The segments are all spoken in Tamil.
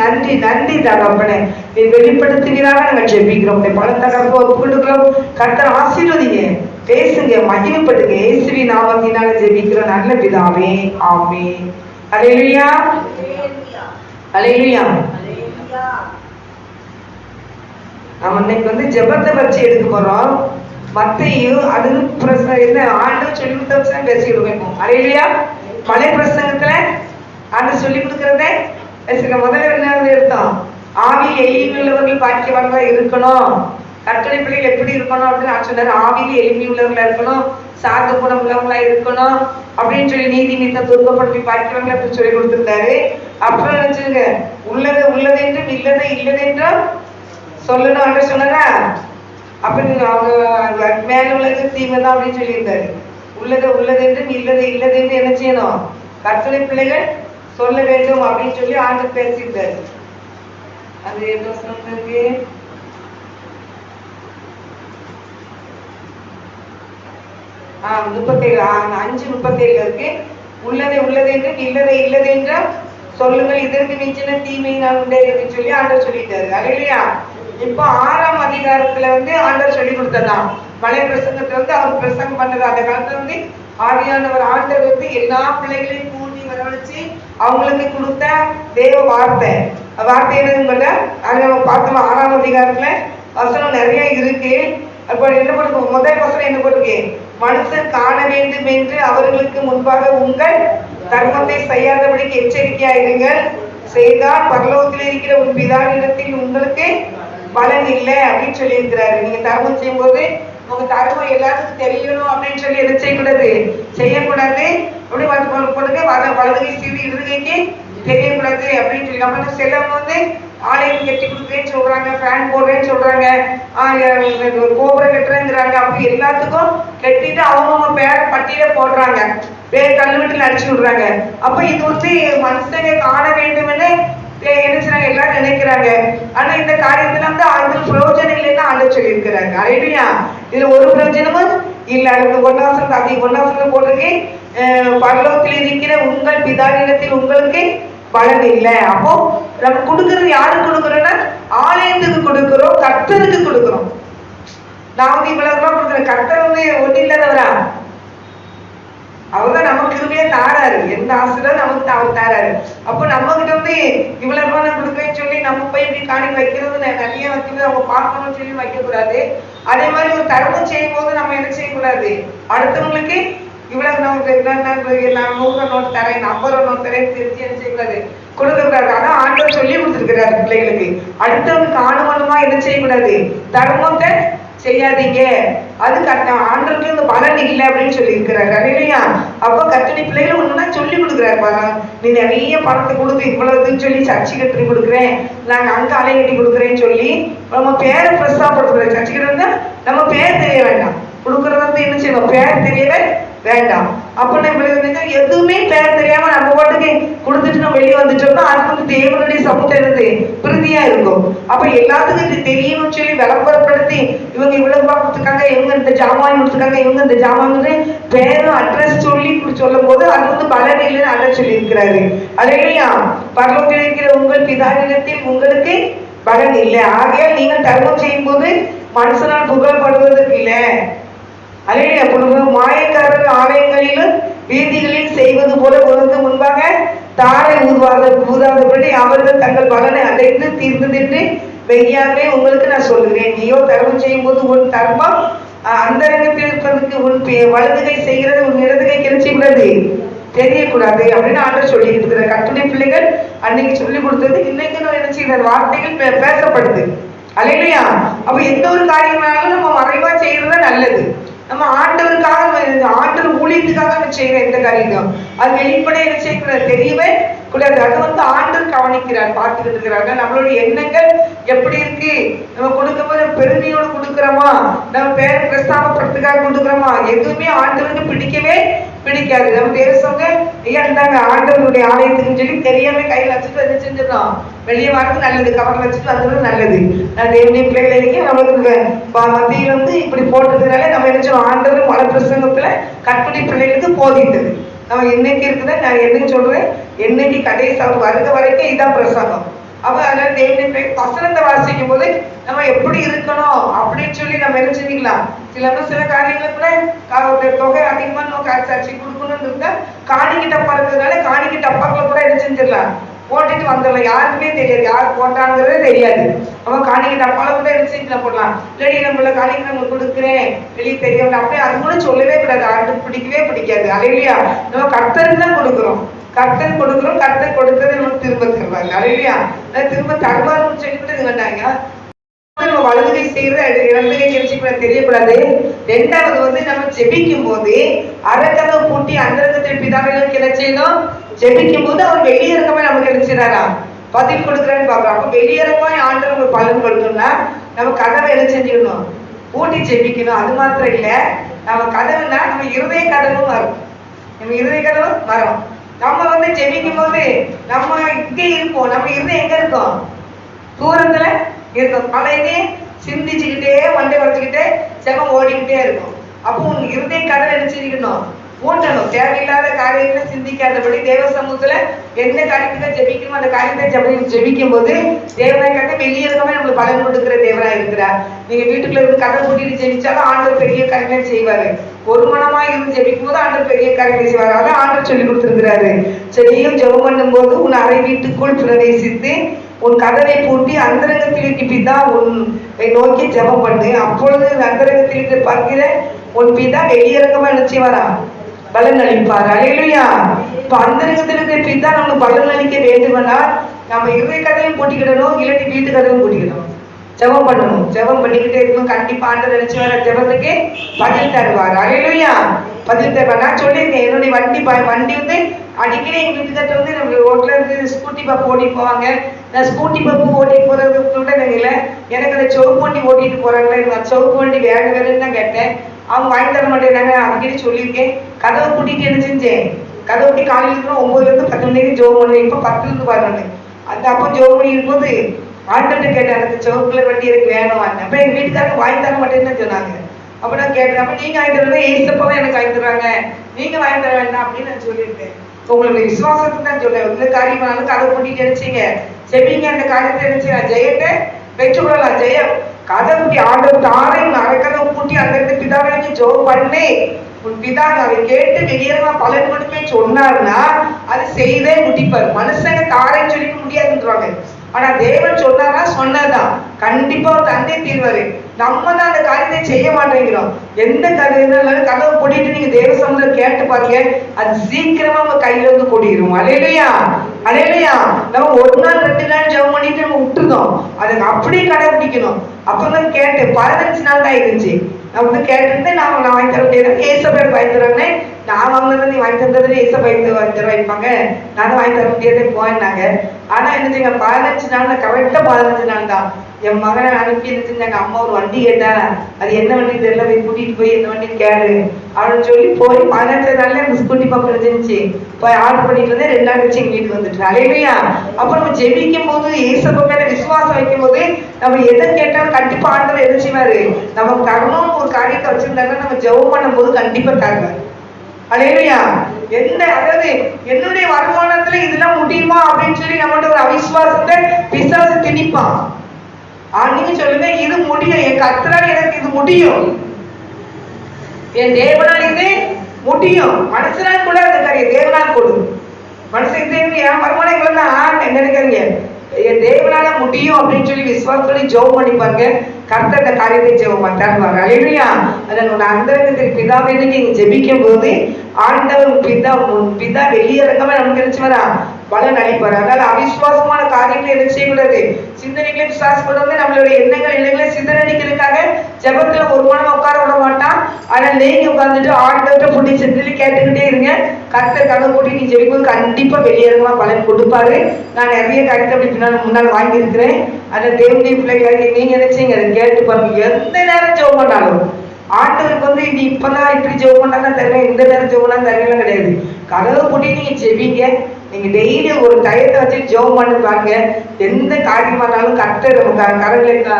நன்றி நன்றி தகப்பனே நீ வெளிப்படுத்துகிறாக நாங்கள் ஜெபிக்கிறோம். உடைய பல தகப்போ ஒப்பு கர்த்தர் ஆசீர்வதிங்க. பேசுங்க மகிமைப்படுங்க. இயேசுவி நாமத்தினால ஜெபிக்கிற நல்ல பிதாவே. ஆமே அலையிலுயா அலையிலுயா நம்ம இன்னைக்கு வந்து ஜெபத்தை வச்சு எடுக்க போறோம் மத்தையும் அது பிரச்சனை என்ன ஆண்டு சொல்லி கொடுத்த பேசிக்கிட்டு இருக்கோம் அலையிலையா மலை பிரசங்கத்துல ஆண்டு சொல்லி கொடுக்கறதே. பேசுங்க முதல்ல என்ன எடுத்தோம் ஆவி எளிமை உள்ளவர்கள் பாக்கியவான்களா இருக்கணும். கட்டளை பிள்ளைகள் எப்படி இருக்கணும் அப்படின்னு நான் சொன்னாரு. ஆவியில் எளிமை உள்ளவர்களா இருக்கணும். சாந்த குணம் உள்ளவங்களா இருக்கணும். அப்படின்னு சொல்லி நீதி நீத்த துன்பப்படுத்தி பாக்கியவங்களை அப்படி சொல்லி கொடுத்திருந்தாரு. அப்புறம் நினைச்சுங்க உள்ளது உள்ளது என்றும் இல்லது இல்லது என்றும் சொல்லணும் அப்படின்னு சொன்னாரா அப்படின்னு அவங்க மேல உள்ளது தீமை தான் அப்படின்னு சொல்லியிருந்தாரு. உள்ளது உள்ளது என்றும் இல்லது இல்லது என்று என்ன செய்யணும்? கற்பனை பிள்ளைகள் சொல்ல வேண்டும் அப்படின்னு சொல்லி ஆண்டு பேசியிருந்தாரு. அது என்ன சொன்னது ஆஹ் முப்பத்தேழு அஞ்சு முப்பத்தேழு இருக்கு. உள்ளதை உள்ளது என்று இல்லதை இல்லது என்றால் சொல்லுங்கள். இதற்கு மிஞ்சின தீமை நான் உண்டே அப்படின்னு சொல்லி ஆண்டர் சொல்லிட்டாரு. அது இல்லையா இப்போ ஆறாம் அதிகாரத்துல வந்து ஆண்டர் சொல்லி கொடுத்ததான் மலை பிரசங்கத்துல வந்து அவர் பிரசங்கம் பண்ணது? அந்த காலத்துல வந்து ஆவியானவர் ஆண்டவர் வந்து எல்லா பிள்ளைகளையும் வச்சு அவங்களுக்கு கொடுத்த தேவ வார்த்தை. வார்த்தை என்னதுங்கள நம்ம பார்த்தோம் ஆறாம் அதிகாரத்துல வசனம் நிறைய இருக்கு. அப்போ என்ன போட்டு முதல் வசனம் என்ன போட்டிருக்கு? மனுஷன் காண வேண்டும் என்று அவர்களுக்கு முன்பாக உங்கள் தர்மத்தை செய்யாதபடிக்கு எச்சரிக்கையா இருங்கள் செய்தால் பரலோகத்தில் இருக்கிற ஒரு பிதாவிடத்தில் உங்களுக்கு பலன் இல்லை அப்படின்னு சொல்லியிருக்கிறாரு. நீங்க தர்மம் செய்யும்போது உங்க தருமம் எல்லாத்துக்கும் தெரியணும் அப்படின்னு சொல்லி எதை செய்யக்கூடாது செய்யக்கூடாது. அப்படி வந்து போட்டு போட்டுக்க வர வலதுகை சீதி இருதுகைக்கு தெரியக்கூடாது அப்படின்னு சொல்லி. நம்ம சிலவங்க வந்து ஆலயம் கட்டி கொடுக்குறேன்னு சொல்றாங்க ஃபேன் போடுறேன்னு சொல்றாங்க. கோபுரம் கட்டுறேங்கிறாங்க. அப்படி எல்லாத்துக்கும் கட்டிட்டு அவங்கவுங்க பேர பட்டியல போடுறாங்க. வேற கல்வெட்டில் அடிச்சு விடுறாங்க. அப்ப இது வந்து மனுஷங்க காண வேண்டும்னு ஏ- என்ன எல்லாரும் நினைக்கிறாங்க. ஆனா இந்த காரியத்துல வந்து அதுல பிரயோஜனம் இல்லைன்னு ஆண்டு சொல்லியிருக்கிறாங்க அரையா இதுல ஒரு பிரயோஜனமும் இல்ல. அதுக்கு ஒன்னாசம் அது ஒன்னாசம் போட்டிருக்கேன் பரலோகத்தில் இருக்கிற உங்கள் பிதானிடத்தில் உங்களுக்கு பலன் இல்லை. அப்போ நம்ம கொடுக்கறது யாருக்கு கொடுக்குறோம்னா ஆலயத்துக்கு கொடுக்கிறோம் கர்த்தருக்கு கொடுக்கிறோம். நான் வந்து இவ்வளவு ரூபாய் கொடுக்குறேன் கர்த்தர் வந்து ஒண்ணு இல்லாதவரா? அவர்தான் நமக்கு கிருபையா தாராரு. எந்த ஆசிரியர் நமக்கு அவர் தாராரு. அப்போ நம்ம கிட்ட வந்து இவ்வளவு ரூபாய் நான் கொடுக்குறேன்னு சொல்லி நம்ம போய் இப்படி காணி வைக்கிறது நிறைய வைக்கிறது அவங்க பார்க்கணும்னு சொல்லி வைக்கக்கூடாது. அதே மாதிரி ஒரு தர்மம் செய்யும் போது நம்ம என்ன செய்யக்கூடாது? அடுத்தவங்களுக்கு இவ்வளவு நமக்கு என்ன- நான் நூறு நோட்டு தரேன் ஐம்பது நோட்டு தரேன் திருத்தி என்ன செய்யக்கூடாது? கொடுக்க கூடாது ஆனா ஆண்டவர் சொல்லி கொடுத்துருக்கிறாரு பிள்ளைகளுக்கு. அடுத்தவங்க காணுமனுமா என்ன செய்யக்கூடாது? தர்மத்தை செய்யாதீங்க. அது கட்ட ஆண்டருக்கு இந்த பலன் இல்லை அப்படின்னு சொல்லி இருக்கிறாரு இல்லையா அப்போ கத்தடி பிள்ளைகள் ஒண்ணுனா சொல்லி கொடுக்குறாரு. பாருங்க நீ நிறைய பணத்தை கொடுத்து இவ்வளவுன்னு சொல்லி சர்ச்சை கட்டி கொடுக்குறேன். நாங்க அங்க அலை கட்டி கொடுக்குறேன்னு சொல்லி நம்ம பேரை பிரஸ்தாப்படுத்துறோம் சர்ச்சை கட்டி நம்ம பேர் தெரிய வேண்டாம். கொடுக்கறது வந்து என்ன செய்யணும் பேர் தெரியவே வேண்டாம். அப்ப நம்ம எதுவுமே பேர் தெரியாம நம்ம பாட்டுக்கு கொடுத்துட்டு நம்ம வெளியே வந்துட்டோம்னா அது வந்து சமூகம் என்னது பிரதியா இருக்கும் அப்ப எல்லாத்துக்கும் இது தெரியணும்னு சொல்லி விளம்பரப்படுத்தி இவங்க இவ்வளவு ரூபாய் கொடுத்துருக்காங்க இவங்க இந்த ஜாமான் கொடுத்துருக்காங்க இவங்க இந்த ஜாமான் பேரும் அட்ரஸ் சொல்லி இப்படி சொல்லும் போது அது வந்து பலன் இல்லைன்னு அண்ணன் சொல்லி இருக்கிறாரு அதையா பரலோகத்தில் இருக்கிற உங்கள் பிதாவிடத்தில் உங்களுக்கு பலன் இல்லை. ஆகையால் நீங்கள் தர்மம் செய்யும் போது மனுஷனால் புகழப்படுவதற்கு இல்லை. அலையில மாயக்காரர் ஆலயங்களிலும் வீதிகளில் செய்வது போல உனக்கு முன்பாக தாரை ஊதுவாத கூறாதபடி அவர்கள் தங்கள் பலனை அடைந்து தீர்ந்ததென்று வெய்யாமே உங்களுக்கு நான் சொல்லுகிறேன். நீயோ தர்மம் செய்யும் போது உன் தர்மம் அந்தரங்கத்தில் இருப்பதற்கு உன் வலதுகை செய்கிறது உன் இடதுகை கிடைச்சிக்கூடாது தெரியக்கூடாது அப்படின்னு ஆண்டவர் சொல்லி இருக்கிற கட்டுரை பிள்ளைகள் அன்னைக்கு சொல்லி கொடுத்தது இன்னைக்கு நான் என்ன வார்த்தைகள் பேசப்படுது. அலையிலையா? அப்ப எந்த ஒரு காரியம்னாலும் நம்ம மறைவா செய்யறது நல்லது. நம்ம ஆண்டவருக்காக ஆண்டவர் ஊழியத்துக்காக நம்ம செய்யற எந்த காரியம் அது வெளிப்படையா என்ன தெரியவே கூடாது அது வந்து ஆண்டும் கவனிக்கிறார் பார்த்துக்கிட்டு இருக்கிறாங்க. நம்மளுடைய எண்ணங்கள் எப்படி இருக்கு? நம்ம கொடுக்கும்போது பெருமையோடு கொடுக்குறோமா? நம்ம பேரை பிரஸ்தாபப்படுத்துக்காக கொடுக்குறோமா? எதுவுமே ஆண்டவருக்கு பிடிக்கவே பிடிக்காது. நம்ம தேவசவங்க ஐயா இருந்தாங்க ஆண்டவனுடைய ஆலயத்துக்குன்னு சொல்லி தெரியாம கையில் வச்சுட்டு வந்து செஞ்சிடலாம் வெளியே வரது நல்லது கவர்ல வச்சுட்டு வந்தது நல்லது. நான் தேவனுடைய பிள்ளைகள் நம்மளுக்கு மத்தியில் வந்து இப்படி போட்டதுனால நம்ம என்ன சொல்லுவோம் ஆண்டவர் மலை பிரசங்கத்துல கற்பனை பிள்ளைகளுக்கு போதிட்டது நம்ம என்னைக்கு இருக்குதோ நான் என்னன்னு சொல்றேன் என்னைக்கு கடைசி வருது வரைக்கும் இதான் பிரசங்கம். அப்ப அதனால தேவனை போய் வசனத்தை வாசிக்கும் போது நம்ம எப்படி இருக்கணும் அப்படின்னு சொல்லி நம்ம என்ன செஞ்சுக்கலாம்? சில சில காரியங்களை தொகை அதிகமா நம்ம சர்ச்சை கொடுக்கணும்னு இருந்தா காணிக்கை டப்பா இருக்கிறதுனால காணிக்கை டப்பாக்களை கூட என்ன செஞ்சிடலாம். போட்டுட்டு வந்துடலாம். யாருக்குமே தெரியாது. யார் போட்டாங்கிறதே தெரியாது. அவன் காணிக்கை டப்பால கூட என்ன போடலாம். இல்லடி நம்மள காணிக்கை நம்ம கொடுக்குறேன். வெளியே தெரியும் அப்படியே அது கூட சொல்லவே கூடாது. ஆண்டு பிடிக்கவே பிடிக்காது. அலையிலையா நம்ம கர்த்தருக்கு தான் கொடுக்குறோம். கர்த்தர் கொடுக்குறோம். கர்த்தர் கொடுக்கறது நமக்கு திரும்ப தருவாங்க அலையிலையா திரும்ப தருவாருன்னு சொல்லிட்டு இது பண்ணாங்க நம்ம வலதுகை செய்யறது இடதுகை கிடைச்சிக்கூட தெரியக்கூடாது. ரெண்டாவது வந்து நம்ம ஜெபிக்கும் போது அரக்கதை பூட்டி அந்தரங்கத்தில் பிதாவிலும் கிடைச்சதும் ஜெபிக்கும் போது அவர் வெளியிறக்கமா நமக்கு கிடைச்சிடாரா பதில் கொடுக்குறான்னு பாக்குறோம் அப்ப வெளியிறக்கமா ஆண்டு நமக்கு பலன் கொடுக்கணும்னா நம்ம கதவை என்ன செஞ்சுக்கணும் பூட்டி ஜெபிக்கணும். அது மாத்திரம் இல்ல. நம்ம கதவுனா நம்ம இருதய கதவும் வரும். நம்ம இருதய கதவும் வரும். நம்ம வந்து ஜெபிக்கும் போது நம்ம இங்கே இருப்போம். நம்ம இருதயம் எங்க இருக்கோம்? தூரத்துல? இருக்கும் பழையதே சிந்திச்சுக்கிட்டே வண்டை வச்சுக்கிட்டே செமம் ஓடிக்கிட்டே இருக்கும். அப்போ உன் இருதய கதை நினைச்சிருக்கணும் ஊட்டணும். தேவையில்லாத காரியங்களை சிந்திக்காதபடி தேவ சமூகத்துல எந்த காரியத்தை ஜெபிக்கணுமோ அந்த காரியத்தை ஜெபி ஜெபிக்கும் போது தேவனை கதை வெளியே இருக்கவே நம்மளுக்கு பலன் கொடுக்குற தேவனா இருக்கிறார். நீங்க வீட்டுக்குள்ள இருந்து கதை கூட்டிட்டு ஜெபிச்சாலும் ஆண்டவர் பெரிய காரியங்கள் செய்வாரு. ஒரு மனமா இருந்து ஜெபிக்கும் போது ஆண்டவர் பெரிய காரியங்கள் செய்வார். அதான் ஆண்டவர் சொல்லி கொடுத்துருக்கிறாரு. செடியும் ஜெபம் பண்ணும்போது உன் அறை வீட்டுக்குள் பிரவேசித்து உன் கதவை பூட்டி அந்தரங்கத்தில் பிதா உன் நோக்கி ஜெபம் பண்ணு அப்பொழுது அந்தரங்கத்தில் பார்க்கிற உன் பிதா வெளியிறக்கமா நினைச்சுவாரா பலன் அளிப்பார். அலையிலுயா. இப்ப அந்தரங்கத்தில் இருக்கிற பிதா நமக்கு பலன் அளிக்க வேண்டுமென்றால் நம்ம இருதய கதையும் போட்டிக்கிடணும் இல்லாட்டி வீட்டு கதையும் போட்டிக்கிடணும். ஜெபம் பண்ணணும் ஜெபம் பண்ணிக்கிட்டே இருக்கும். கண்டிப்பா ஆண்டு நினைச்சு வர ஜெபத்துக்கு பதில் தருவார். அலையிலுயா. பதில் தருவார். நான் சொல்லியிருக்கேன் என்னுடைய வண்டி வண்டி வந்து அடிக்கடி எங்க வீட்டுக்கிட்ட வந்து நம்ம ரோட்ல இருந்து ஸ்கூட்டி பப் ஓட்டிட்டு போவாங்க. நான் ஸ்கூட்டி பப்பு ஓட்டிட்டு போறது கூட நினைக்கல எனக்கு அந்த சவுக்கு வண்டி ஓட்டிட்டு போறாங்களே. நான் சவுக்கு வண்டி வேற வேறுன்னு தான் கேட்டேன். அவங்க வாங்கி தர மாட்டேங்கிறாங்க அடிக்கடி சொல்லியிருக்கேன். கதவை கூட்டிட்டு என்ன செஞ்சேன்? கதவை கூட்டி காலையில் இருக்கிற ஒன்பதுல இருந்து பத்து மணிக்கு ஜோம் பண்ணுவேன். இப்போ பத்துல இருந்து பதினொன்று அந்த அப்போ ஜோம் பண்ணி இருக்கும்போது ஆண்டர்கிட்ட கேட்டேன் எனக்கு சவுக்குல வண்டி எனக்கு வேணும் அப்ப எங்க வீட்டுக்காரங்க வாங்கி தர மாட்டேன்னு சொன்னாங்க. அப்ப நான் கேட்டேன் அப்ப நீங்க வாங்கி தரவே ஏசப்பவே எனக்கு வாங்கி தர்றாங்க நீங்க வாங்கி தர வேண்டாம் அப்படின்னு நான் சொல்லியிருக்கேன் உங்களுடைய விசுவாசத்துக்கு தான் சொல்லுவேன் இந்த காரியமானாலும் கதை கூட்டிட்டு நினைச்சீங்க. செவிங்க அந்த காரியத்தை நினைச்சு ஜெயத்தை பெற்றுக்கொள்ளலாம். ஜெயம் கதை கூட்டி ஆண்டு தாரை மறக்கதை அரைக்கதை கூட்டி அந்த இடத்து பிதாவை ஜோ பண்ணே. உன் பிதா அதை கேட்டு வெளியேறமா பலன் கொடுப்பேன் சொன்னார்னா அது செய்தே முடிப்பார். மனுஷங்க தாரைன்னு சொல்லிக்க முடியாதுன்றாங்க. ஆனா தேவன் சொன்னாரா? சொன்னதுதான். கண்டிப்பா அவர் தந்தை தீர்வாரு. நம்ம தான் அந்த காரியத்தை செய்ய மாட்டேங்கிறோம். எந்த காரியம் கதவை போட்டிட்டு நீங்க தேவ சமுதிரம் கேட்டு பாருங்க. அது சீக்கிரமா உங்க கையில இருந்து கூடிரும். அலையிலையா? அலையிலையா? நம்ம ஒரு நாள் ரெண்டு நாள் ஜெபம் பண்ணிட்டு நம்ம விட்டுருந்தோம். அதை அப்படியே கடைபிடிக்கணும். அப்பதான் கேட்டேன். பதினஞ்சு நாள் தான் இருந்துச்சு நான் வந்து கேட்டிருந்தேன். நான் நான் வாங்கி தர முடியாது ஏசப்பேர் வாங்கி நான் வாங்கினது நீ வாங்கி தந்தது ஏச பயந்து வாங்கி தர வைப்பாங்க வாங்கி தர முடியாதே போயினாங்க ஆனா என்ன செய்யுங்க பதினஞ்சு நாள் கரெக்டா பதினஞ்சு நாள் தான். என் மகனை அனுப்பி என்ன செஞ்சாங்க அம்மா ஒரு வண்டி கேட்டா அது என்ன வண்டி தெரியல போய் கூட்டிட்டு போய் என்ன வண்டி கேளு. அப்படின்னு சொல்லி போய் பதினஞ்சு நாள்ல அந்த ஸ்கூட்டி பக்கம் இருந்துச்சு. போய் ஆர்டர் பண்ணிட்டு இருந்தேன் ரெண்டு நாள் கழிச்சு எங்க வீட்டுக்கு வந்துட்டு அலையிலையா? அப்ப நம்ம ஜெபிக்கும் போது ஏசப்ப மேல விசுவாசம் வைக்கும் போது நம்ம எதை கேட்டாலும் கண்டிப்பா ஆண்டவர் எதிர்ச்சிவாரு நம்ம நமக்கு தரணும்னு ஒரு காரியத்தை வச்சிருந்தாங்கன்னா நம்ம ஜெபம் பண்ணும்போது கண்டிப்பா தருவார். அலையிலையா? எந்த அதாவது என்னுடைய வருமானத்துல இதெல்லாம் முடியுமா அப்படின்னு சொல்லி நம்மகிட்ட ஒரு அவிஸ்வாசத்தை பிசாசு திணிப்பான் ஆ, நீங்க சொல்லுங்க இது முடியும். என் கத்தரால் எனக்கு இது முடியும். என் தேவனால் இது முடியும். மனுஷனால் கூட அந்த காரியம் தேவனால் கொடு. மனுஷன் தேவன் என் வருமானம் இவ்வளவு தான் என்ன நினைக்கிறீங்க? என் தேவனால முடியும் அப்படின்னு சொல்லி விஸ்வாசத்தோட ஜோ பண்ணிப்பாங்க. கர்த்தர் அந்த காரியத்தை ஜெபம் மாட்டாருவாங்க அலையா உன் அந்தரங்கத்தில் பிதாவே நீங்க ஜெபிக்கும் போது ஆண்டவர் பிதா உன் பிதா வெளியிறங்கமா நமக்கு நினைச்சு வரா பலன் அளிப்பார். அதனால அவிசுவாசமான காரியங்களை என்ன செய்யக்கூடாது. சிந்தனைகளை விசுவாசம் வந்து நம்மளுடைய எண்ணங்கள் எண்ணங்களை சிந்தனைக்கிறதுக்காக ஜெபத்துல ஒரு ஆனா நீங்க உட்கார்ந்துட்டு ஆண்டவர்கிட்ட புண்ணி செஞ்சு கேட்டுக்கிட்டே இருங்க. கர்த்தர் கதை கூட்டி நீ ஜெயிக்கும் கண்டிப்பா வெளியேறமா பலன் கொடுப்பாரு. நான் நிறைய கருத்தை அப்படி பின்னால் முன்னால் வாங்கியிருக்கிறேன். அந்த தேவனுடைய பிள்ளைகளை நீங்க நினைச்சீங்க அதை கேட்டு பாருங்க. எந்த நேரம் ஜெபம் பண்ணாலும். ஆண்டவருக்கு வந்து இது இப்பதான் இப்படி ஜெபம் பண்ணா தருவேன். இந்த நேரம் ஜெபம் பண்ணா தருவேன் கிடையாது. கதவை கூட்டி நீங்க ஜெபிங்க. நீங்க டெய்லி ஒரு டயத்தை வச்சு ஜெபம் பண்ணி பாருங்க. எந்த காரியமானாலும் கர்த்தர் க- கரங்களை க-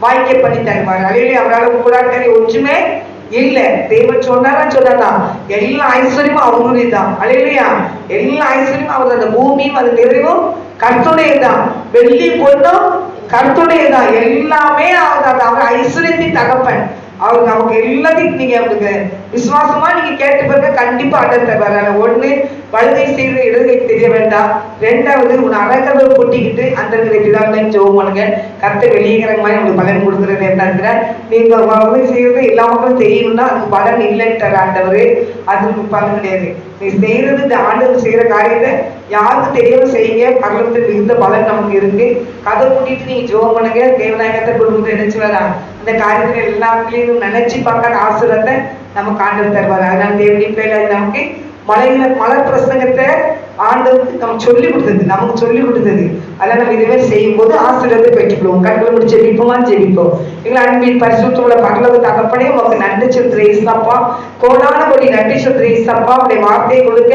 வாய்க்க பண்ணி தருவார். அலையிலே அவரால் கூடாட்டை ஒன்றுமே இல்ல தேவன் சொன்னாரா சொல்லலாம் எல்லா ஐஸ்வர்யமும் அவங்களுடைய தான் அலையிலையா எல்லா ஐஸ்வர்யமும் அவர் அந்த பூமியும் அது நிறைவும் கர்த்துடையதான் வெள்ளி பொண்ணும் கர்த்துடையதான் எல்லாமே அவர் அந்த அவர் ஐஸ்வர்யத்தின் தகப்பன். அவங்க நமக்கு எல்லாத்தையும் நீங்க அவங்களுக்கு விசுவாசமா நீங்க கேட்டு பிறகு கண்டிப்பா அடர் தருவார். ஒண்ணு வலதை செய்த இடதை தெரிய வேண்டாம். ரெண்டாவது உன் அரக்கதை கொட்டிக்கிட்டு அந்த பிதாவிலையும் ஜோம் பண்ணுங்க. கத்தை வெளியேங்கிற மாதிரி உங்களுக்கு பலன் கொடுக்குறது என்னங்கிற நீங்க வலதை செய்யறது எல்லா மக்களும் தெரியும்னா அதுக்கு பலன் இல்லைன்ட்டு ஆண்டவர். அதுக்கு பலன் கிடையாது. செய்யறது இந்த ஆண்டவர் செய்யற காரியத்தை யாருக்கு தெரியாம செய்யுங்க. பகலத்தில் மிகுந்த பலன் நமக்கு இருக்கு. கதை கூட்டிட்டு நீங்க ஜோம் பண்ணுங்க. தேவநாயகத்தை குடும்பத்தை நினைச்சு வரா அந்த காரியத்துல எல்லாத்துலயும் நினைச்சு பார்க்க ஆசிரத்தை நமக்கு ஆண்டவர் தருவார். அதனால தேவனி பேர்ல நமக்கு மலையில மலை பிரசங்கத்தை ஆண்டவருக்கு நம்ம சொல்லி கொடுத்தது நமக்கு சொல்லி கொடுத்தது. அதெல்லாம் நம்ம இதுவே செய்யும் போது ஆசிரியத்தை பெற்றுக்கொள்வோம் கண்களை முடிச்சு ஜெபிப்போமா ஜெபிப்போம். எங்களை அன்பின் பரிசுத்தோட பகலவு தகப்பனே உமக்கு நன்றி சொல்ற ஏசப்பா கோடான கொடி நன்றி சொல்ற ஏசப்பா உடைய வார்த்தையை கொடுக்க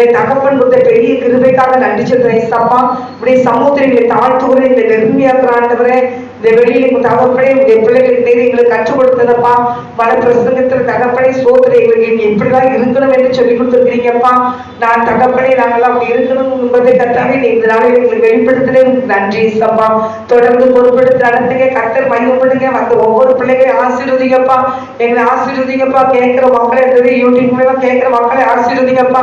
என் தகப்பன் கொடுத்த பெரிய கிருபைக்காக நன்றி சொல்ற ஏசப்பா உடைய சமுத்திரங்களை தாழ்த்துகிற இந்த நெருமையாக்குறாண்டவரை இந்த வெளியே உங்க தகப்பனே உங்க பிள்ளைகளுக்கு நேரம் எங்களுக்கு கற்றுக் கொடுத்ததப்பா பல பிரசங்கத்துல தகப்பனை சோதனை எங்களுக்கு எப்படிலாம் இருக்கணும் என்று சொல்லி கொடுத்துருக்கிறீங்கப்பா. நான் தகப்பனை நாங்கெல்லாம் அப்படி இருக்கணும் என்பதை கத்தாவே நீ இந்த நாளில் எங்களுக்கு வெளிப்படுத்தினே உங்களுக்கு நன்றி சப்பா. தொடர்ந்து பொறுப்படுத்தி நடத்துங்க. கத்தர் மையப்படுங்க வந்த ஒவ்வொரு பிள்ளைகளையும் ஆசீர்வதிங்கப்பா. எங்களை ஆசீர்வதிங்கப்பா. கேட்கிற மக்களை இருந்தது யூடியூப் மூலமா கேட்கிற மக்களை ஆசீர்வதிங்கப்பா.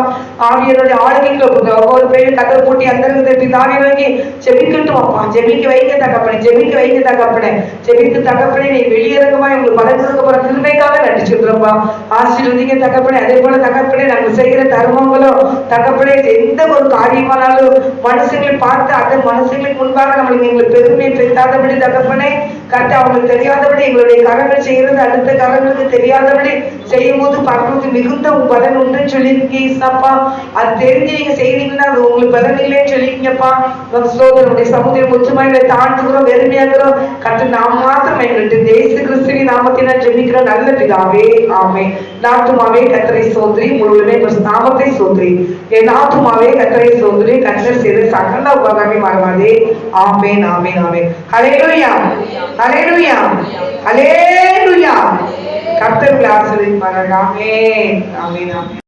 ஆவியனுடைய ஆளுகைகளை ஒவ்வொரு பிள்ளைகளும் கத்தர் பூட்டி அந்த தாவி வாங்கி ஜெபிக்கட்டும் அப்பா ஜெபிக்க வைங்க தகப்பனே. ஜெபிக்க வைங்க தகப்பனே ஜெபித்து தகப்பனே நீ வெளியிறங்கமா எங்களுக்கு பலன் கொடுக்க போற கிருமைக்காக நன்றி சொல்றோம்ப்பா ஆசீர்வதிங்க தகப்பனே அதே போல தகப்பனே நாங்கள் செய்கிற தர்மங்களோ தகப்பனே எந்த ஒரு காரியமானாலும் மனுஷங்களை பார்த்து அந்த மனுஷங்களுக்கு முன்பாக நம்மளுக்கு எங்களுக்கு பெருமை பெருத்தாதபடி தகப்பனே கட்ட அவங்களுக்கு தெரியாதபடி எங்களுடைய கரங்கள் செய்கிறது அடுத்த கரங்களுக்கு தெரியாதபடி செய்யும் போது பார்க்கறது மிகுந்த பலன் உண்டுன்னு சொல்லியிருக்கீங்கப்பா அது தெரிஞ்சு நீங்க செய்தீங்கன்னா அது உங்களுக்கு பலன் இல்லைன்னு சொல்லிருக்கீங்கப்பா நம்ம சோதரனுடைய சமுதிரம் ஒற்றுமையில தாழ்த்துகிறோம் வெறுமையாக்குறோம் கட்ட நாம் மாத்திரம் எங்கள்கிட்ட தேசு கிறிஸ்துவின் நாமத்தினால் ஜெபிக்கிற நல்ல பிதாவே ஆமே நாத்துமாவே கத்தரை சோதரி முழுவதுமே நாமத்தை சோதரி. என் நாத்துமாவே கத்தரை சோதரி கத்தர் செய்த சகல உபகாரமே மறவாதே. ஆமேன் ஆமேன் ஆமேன். ஹalleluya அலேலுயா அலேலுயா கர்த்தர் ஆசீர்வதிப்பாராக. ஆமென் ஆமென் ஆமென்